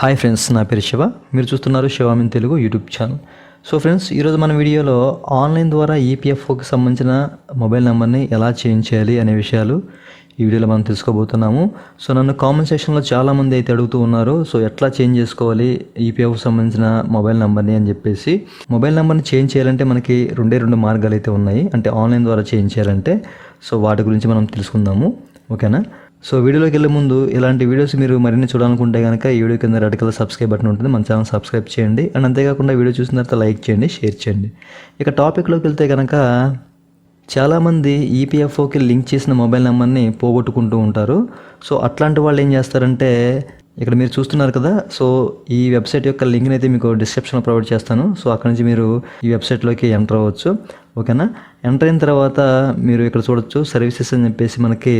Hi friends నా పేరు శివ. మీరు చూస్తున్నారు శివామిన్ Telugu YouTube channel. So friends ఈరోజు మన వీడియోలో ఆన్లైన్ ద్వారా ఈపీఎఫ్ఓకి సంబంధించిన మొబైల్ నెంబర్ని ఎలా చేంజ్ చేయాలి అనే విషయాలు ఈ వీడియోలో మనం తెలుసుకోబోతున్నాము. సో నన్ను కామెంట్ సెక్షన్లో చాలామంది అయితే అడుగుతూ ఉన్నారు సో ఎట్లా చేంజ్ చేసుకోవాలి ఈపీఎఫ్ సంబంధించిన మొబైల్ నెంబర్ని అని చెప్పేసి. మొబైల్ నెంబర్ని చేంజ్ చేయాలంటే మనకి రెండే రెండు మార్గాలు అయితే ఉన్నాయి అంటే ఆన్లైన్ ద్వారా చేంజ్ చేయాలంటే. సో వాటి గురించి మనం తెలుసుకుందాము ఓకేనా? సో వీడియోలోకి వెళ్ళే ముందు ఇలాంటి వీడియోస్ మీరు మరిన్ని చూడాలనుకుంటే కనుక ఈ వీడియో కింద రెడ్ కలర్ సబ్స్క్రైబ్ బటన్ ఉంటుంది. మన ఛానల్ సబ్స్క్రైబ్ చేయండి. అండ్ అంతేకాకుండా వీడియో చూసిన తర్వాత లైక్ చేయండి షేర్ చేయండి. ఇక టాపిక్లోకి వెళ్తే కనుక చాలామంది ఈపీఎఫ్ఓకి లింక్ చేసిన మొబైల్ నెంబర్ని పోగొట్టుకుంటూ ఉంటారు. సో అట్లాంటి వాళ్ళు ఏం చేస్తారంటే ఇక్కడ మీరు చూస్తున్నారు కదా సో ఈ వెబ్సైట్ యొక్క లింక్ని అయితే మీకు డిస్క్రిప్షన్లో ప్రొవైడ్ చేస్తాను. సో అక్కడ నుంచి మీరు ఈ వెబ్సైట్లోకి ఎంటర్ అవ్వచ్చు. ఓకేనా? ఎంటర్ అయిన తర్వాత మీరు ఇక్కడ చూడొచ్చు సర్వీసెస్ అని చెప్పేసి మనకి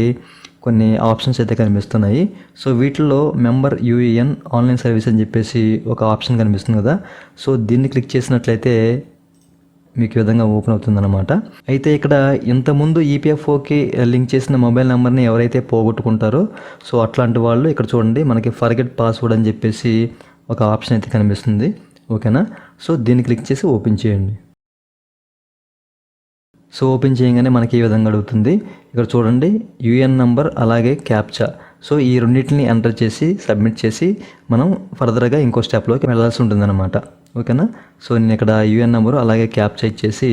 కొన్ని ఆప్షన్స్ అయితే కనిపిస్తున్నాయి. సో వీటిలో మెంబర్ యూఏఎన్ ఆన్లైన్ సర్వీస్ అని చెప్పేసి ఒక ఆప్షన్ కనిపిస్తుంది కదా. సో దీన్ని క్లిక్ చేసినట్లయితే మీకు ఈ విధంగా ఓపెన్ అవుతుందన్నమాట. అయితే ఇక్కడ ఇంతకుముందు ఈపీఎఫ్ఓకి లింక్ చేసిన మొబైల్ నెంబర్ని ఎవరైతే పోగొట్టుకుంటారో సో అట్లాంటి వాళ్ళు ఇక్కడ చూడండి మనకి ఫర్గెట్ పాస్వర్డ్ అని చెప్పేసి ఒక ఆప్షన్ అయితే కనిపిస్తుంది. ఓకేనా? సో దీన్ని క్లిక్ చేసి ఓపెన్ చేయండి. సో ఓపెన్ చేయగానే మనకి ఈ విధంగా అడుగుతుంది. ఇక్కడ చూడండి యూఎన్ నంబర్ అలాగే క్యాప్చా. సో ఈ రెండింటిని ఎంటర్ చేసి సబ్మిట్ చేసి మనం ఫర్దర్గా ఇంకో స్టెప్లోకి వెళ్ళాల్సి ఉంటుందన్నమాట. ఓకేనా? సో నేను ఇక్కడ యూఎన్ నెంబరు అలాగే క్యాప్చా ఇచ్చేసి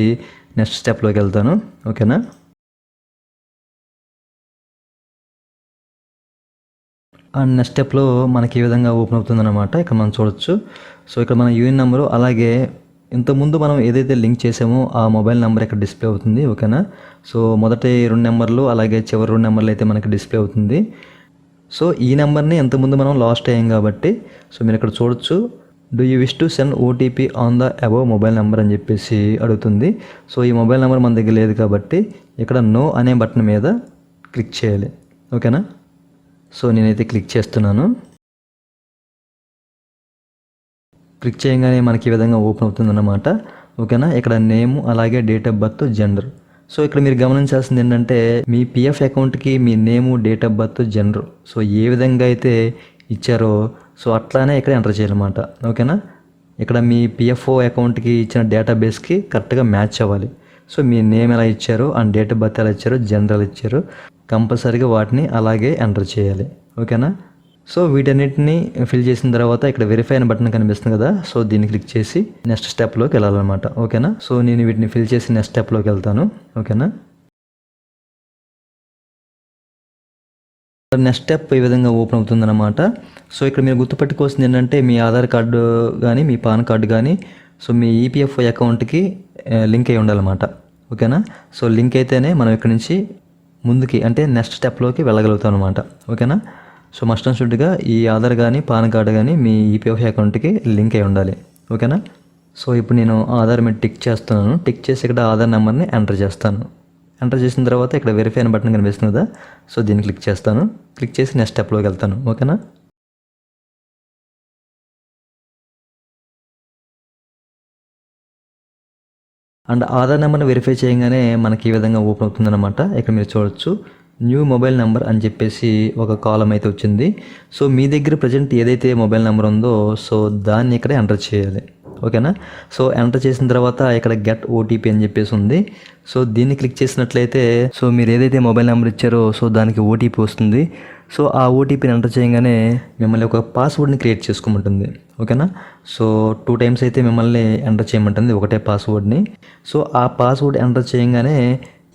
నెక్స్ట్ స్టెప్లోకి వెళ్తాను. ఓకేనా? అండ్ నెక్స్ట్ స్టెప్లో మనకి ఈ విధంగా ఓపెన్ అవుతుందన్నమాట. ఇక్కడ మనం చూడొచ్చు. సో ఇక్కడ మన యూఎన్ నెంబరు అలాగే ఇంతకుముందు మనం ఏదైతే లింక్ చేసామో ఆ మొబైల్ నెంబర్ ఇక్కడ డిస్ప్లే అవుతుంది ఓకేనా? సో మొదటి రెండు నెంబర్లు అలాగే చివరి రెండు నెంబర్లు అయితే మనకి డిస్ప్లే అవుతుంది. సో ఈ నెంబర్ని ఇంతకుముందు మనం లాస్ట్ అయ్యాం కాబట్టి సో మీరు ఇక్కడ చూడొచ్చు. Do you wish to send OTP on the above mobile number అని చెప్పేసి అడుగుతుంది. సో ఈ మొబైల్ నెంబర్ మన దగ్గర లేదు కాబట్టి ఇక్కడ నో అనే బటన్ మీద క్లిక్ చేయాలి ఓకేనా? సో నేనైతే క్లిక్ చేస్తున్నాను. క్లిక్ చేయగానే మనకి ఈ విధంగా ఓపెన్ అవుతుందన్నమాట. ఓకేనా? ఇక్కడ నేమ్ అలాగే date of birth gender so ఇక్కడ మీరు గమనించాల్సింది ఏంటంటే మీ పిఎఫ్ అకౌంట్కి మీ name date of birth gender so ఏ విధంగా అయితే ఇచ్చారో సో అట్లానే ఇక్కడ ఎంటర్ చేయాలన్నమాట. ఓకేనా? ఇక్కడ మీ పిఎఫ్ఓ అకౌంట్కి ఇచ్చిన డేటాబేస్కి కరెక్ట్గా మ్యాచ్ అవ్వాలి. సో మీ నేమ్ ఎలా ఇచ్చారో అండ్ డేట్ ఆఫ్ బర్త్ ఎలా ఇచ్చారో జనరల్ ఇచ్చారు కంపల్సరీగా వాటిని అలాగే ఎంటర్ చేయాలి. ఓకేనా? సో వీటన్నిటిని ఫిల్ చేసిన తర్వాత ఇక్కడ వెరిఫై అనే బటన్ కనిపిస్తుంది కదా. సో దీన్ని క్లిక్ చేసి నెక్స్ట్ స్టెప్లోకి వెళ్ళాలన్నమాట. ఓకేనా? సో నేను వీటిని ఫిల్ చేసి నెక్స్ట్ స్టెప్లోకి వెళ్తాను. ఓకేనా? నెక్స్ట్ స్టెప్ ఈ విధంగా ఓపెన్ అవుతుందన్నమాట. సో ఇక్కడ మీరు గుర్తుపెట్టుకోవాల్సింది ఏంటంటే మీ ఆధార్ కార్డు కానీ మీ పాన్ కార్డు కానీ సో మీ ఈపీఎఫ్ఓ అకౌంట్కి లింక్ అయి ఉండాలన్నమాట. ఓకేనా? సో లింక్ అయితేనే మనం ఇక్కడ నుంచి ముందుకి అంటే నెక్స్ట్ స్టెప్లోకి వెళ్ళగలుగుతాం అనమాట ఓకేనా? సో మస్ట్ అండ్ షుడ్గా ఈ ఆధార్ కానీ పాన్ కార్డు కానీ మీ ఈపీఎఫ్ అకౌంట్కి లింక్ అయి ఉండాలి. ఓకేనా? సో ఇప్పుడు నేను ఆధార్ మీద టిక్ చేస్తున్నాను. టిక్ చేసి ఇక్కడ ఆధార్ నెంబర్ని ఎంటర్ చేస్తాను. ఎంటర్ చేసిన తర్వాత ఇక్కడ వెరిఫై అనే బటన్ కనిపిస్తుంది కదా? సో దీన్ని క్లిక్ చేస్తాను. క్లిక్ చేసి నెక్స్ట్ స్టెప్లోకి వెళ్తాను. ఓకేనా? అండ్ ఆధార్ నెంబర్ని వెరిఫై చేయగానే మనకి ఈ విధంగా ఓపెన్ అవుతుందన్నమాట. ఇక్కడ మీరు చూడొచ్చు. న్యూ మొబైల్ నెంబర్ అని చెప్పేసి ఒక కాలం అయితే వచ్చింది. సో మీ దగ్గర ప్రజెంట్ ఏదైతే మొబైల్ నెంబర్ ఉందో సో దాన్ని ఇక్కడ ఎంటర్ చేయాలి. ఓకేనా? సో ఎంటర్ చేసిన తర్వాత ఇక్కడ గెట్ ఓటీపీ అని చెప్పేసి ఉంది. సో దీన్ని క్లిక్ చేసినట్లయితే సో మీరు ఏదైతే మొబైల్ నెంబర్ ఇచ్చారో సో దానికి ఓటీపీ వస్తుంది. సో ఆ ఓటీపీని ఎంటర్ చేయగానే మిమ్మల్ని ఒక పాస్వర్డ్ని క్రియేట్ చేసుకోమంటుంది. ఓకేనా? సో టూ టైమ్స్ అయితే మిమ్మల్ని ఎంటర్ చేయమంటుంది ఒకటే పాస్వర్డ్ని సో ఆ పాస్వర్డ్ ఎంటర్ చేయగానే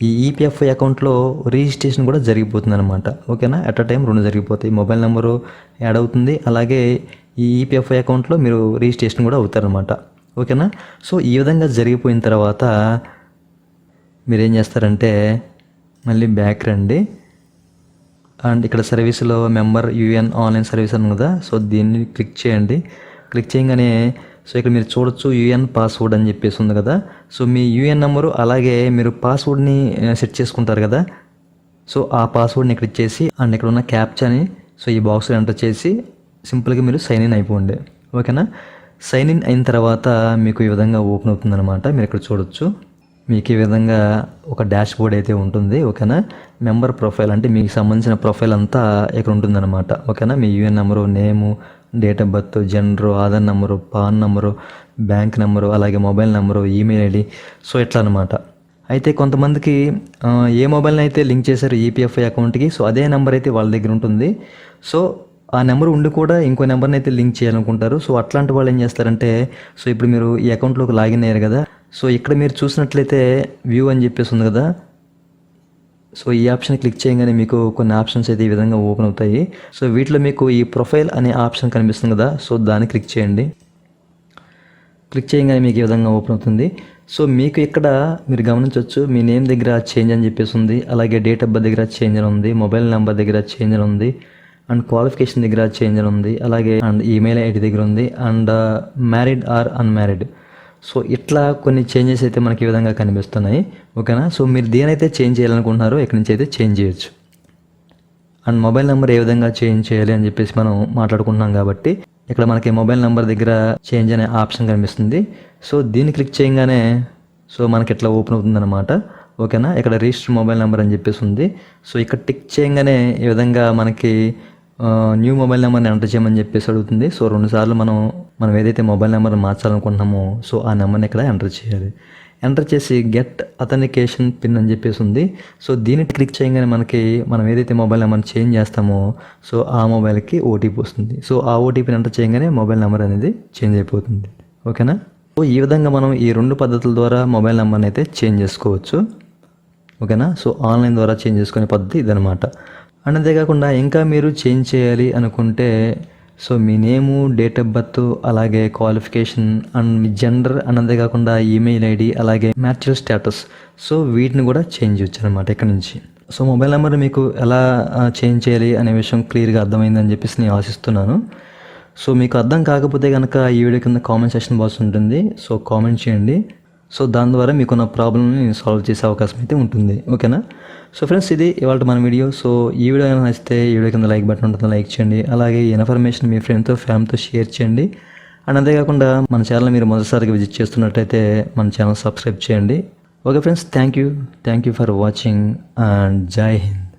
ఈ ఈపీఎఫ్ఐ అకౌంట్లో రిజిస్ట్రేషన్ కూడా జరిగిపోతుంది అనమాట ఓకేనా? అట్ అ టైం రెండు జరిగిపోతాయి. మొబైల్ నెంబరు యాడ్ అవుతుంది. అలాగే ఈ ఈపీఎఫ్ఐ అకౌంట్లో మీరు రిజిస్ట్రేషన్ కూడా అవుతారనమాట ఓకేనా? సో ఈ విధంగా జరిగిపోయిన తర్వాత మీరు ఏం చేస్తారంటే మళ్ళీ బ్యాక్ రండి. అండ్ ఇక్కడ సర్వీస్లో మెంబర్ యూఎన్ ఆన్లైన్ సర్వీస్ అని కదా? సో దీన్ని క్లిక్ చేయండి. క్లిక్ చేయగానే సో ఇక్కడ మీరు చూడొచ్చు యూఎన్ పాస్వర్డ్ అని చెప్పేసి ఉంది కదా. సో మీ యూఎన్ నెంబరు అలాగే మీరు పాస్వర్డ్ని సెట్ చేసుకుంటారు కదా. సో ఆ పాస్వర్డ్ని ఇక్కడ ఇచ్చేసి అండ్ ఇక్కడ ఉన్న క్యాప్చాని సో ఈ బాక్స్లో ఎంటర్ చేసి సింపుల్గా మీరు సైన్ ఇన్ అయిపోండి. ఓకేనా? సైన్ ఇన్ అయిన తర్వాత మీకు ఈ విధంగా ఓపెన్ అవుతుందన్నమాట. మీరు ఇక్కడ చూడొచ్చు. మీకు ఈ విధంగా ఒక డాష్ బోర్డ్ అయితే ఉంటుంది ఓకేనా? మెంబర్ ప్రొఫైల్ అంటే మీకు సంబంధించిన ప్రొఫైల్ అంతా ఇక్కడ ఉంటుందన్నమాట ఓకేనా? మీ UAN number name date of birth gender Aadhaar number PAN number bank number అలాగే mobile number email ID so ఇట్లా అనమాట అయితే కొంతమందికి ఏ మొబైల్ని అయితే లింక్ చేశారు ఈపీఎఫ్ఐ అకౌంట్కి సో అదే నెంబర్ అయితే వాళ్ళ దగ్గర ఉంటుంది. సో ఆ నెంబర్ ఉండి కూడా ఇంకో నెంబర్ని అయితే లింక్ చేయాలనుకుంటారు. సో అట్లాంటి వాళ్ళు ఏం చేస్తారంటే సో ఇప్పుడు మీరు ఈ అకౌంట్లోకి లాగిన్ అయ్యారు కదా సో ఇక్కడ మీరు చూసినట్లయితే వ్యూ అని చెప్పేసి ఉంది కదా. సో ఈ ఆప్షన్ క్లిక్ చేయగానే మీకు కొన్ని ఆప్షన్స్ అయితే ఈ విధంగా ఓపెన్ అవుతాయి. సో వీటిలో మీకు ఈ ప్రొఫైల్ అనే ఆప్షన్ కనిపిస్తుంది కదా. సో దాన్ని క్లిక్ చేయండి. క్లిక్ చేయగానే మీకు ఈ విధంగా ఓపెన్ అవుతుంది. సో మీకు ఇక్కడ మీరు గమనించవచ్చు మీ నేమ్ దగ్గర చేంజ్ అని చెప్పేసి ఉంది. అలాగే డేట్ ఆఫ్ బర్త్ దగ్గర చేంజ్ అని ఉంది. మొబైల్ నెంబర్ దగ్గర చేంజ్ అని ఉంది. అండ్ క్వాలిఫికేషన్ దగ్గర చేంజ్ అని ఉంది. అలాగే అండ్ ఈమెయిల్ ఐడి దగ్గర ఉంది. And married or unmarried so ఇట్లా కొన్ని చేంజెస్ అయితే మనకి ఈ విధంగా కనిపిస్తున్నాయి. ఓకేనా? సో మీరు దేనైతే చేంజ్ చేయాలనుకుంటున్నారో ఇక్కడి నుంచి అయితే చేంజ్ చేయొచ్చు. అండ్ మొబైల్ నెంబర్ ఏ విధంగా చేంజ్ చేయాలి అని చెప్పేసి మనం మాట్లాడుకుంటున్నాం కాబట్టి ఇక్కడ మనకి మొబైల్ నెంబర్ దగ్గర చేంజ్ అనే ఆప్షన్ కనిపిస్తుంది. సో దీన్ని క్లిక్ చేయగానే సో మనకి ఇట్లా ఓపెన్ అవుతుందన్నమాట. ఓకేనా? ఇక్కడ రిజిస్టర్ మొబైల్ నెంబర్ అని చెప్పేసి ఉంది. సో ఇక్కడ టిక్ చేయగానే ఈ విధంగా మనకి న్యూ మొబైల్ నెంబర్ని ఎంటర్ చేయమని చెప్పేసి అడుగుతుంది. సో రెండుసార్లు మనం మనం ఏదైతే మొబైల్ నెంబర్ మార్చాలనుకుంటున్నామో సో ఆ నెంబర్ని ఇక్కడ ఎంటర్ చేయాలి. ఎంటర్ చేసి గెట్ అథెంటికేషన్ పిన్ అని చెప్పేసి ఉంది. సో దీన్ని క్లిక్ చేయగానే మనకి మనం ఏదైతే మొబైల్ నెంబర్ చేంజ్ చేస్తామో సో ఆ మొబైల్కి ఓటీపీ వస్తుంది. సో ఆ ఓటీపీని ఎంటర్ చేయగానే మొబైల్ నెంబర్ అనేది చేంజ్ అయిపోతుంది. ఓకేనా? సో ఈ విధంగా మనం ఈ రెండు పద్ధతుల ద్వారా మొబైల్ నెంబర్ని అయితే చేంజ్ చేసుకోవచ్చు. ఓకేనా? సో ఆన్లైన్ ద్వారా చేంజ్ చేసుకునే పద్ధతి ఇదనమాట అండ్ అంతేకాకుండా ఇంకా మీరు చేంజ్ చేయాలి అనుకుంటే సో మీ నేము డేట్ ఆఫ్ బర్త్ అలాగే క్వాలిఫికేషన్ అండ్ మీ జెండర్ అండ్ అంతేకాకుండా ఈమెయిల్ ఐడి అలాగే మ్యాచువల్ స్టేటస్. సో వీటిని కూడా చేంజ్ చేయొచ్చు అనమాట ఇక్కడ నుంచి. సో మొబైల్ నెంబర్ మీకు ఎలా చేంజ్ చేయాలి అనే విషయం క్లియర్గా అర్థమైందని చెప్పేసి నేను ఆశిస్తున్నాను. సో మీకు అర్థం కాకపోతే కనుక ఈ వీడియో కింద కామెంట్ సెక్షన్ బాక్స్ ఉంటుంది. సో కామెంట్ చేయండి. సో దాని ద్వారా మీకున్న ప్రాబ్లమ్ని నేను సాల్వ్ చేసే అవకాశం అయితే ఉంటుంది. ఓకేనా? సో ఫ్రెండ్స్ ఇది ఇవాళ మన వీడియో. సో ఈ వీడియో కనుక నచ్చితే ఈ వీడియో కింద లైక్ బటన్ ఉంటుంది లైక్ చేయండి. అలాగే ఈ ఇన్ఫర్మేషన్ మీ ఫ్రెండ్తో ఫ్యామిలీతో షేర్ చేయండి. అండ్ అంతేకాకుండా మన ఛానల్ మీరు మొదటిసారిగా విజిట్ చేస్తున్నట్టయితే మన ఛానల్ సబ్స్క్రైబ్ చేయండి. Okay friends thank you thank you for watching and Jai Hind.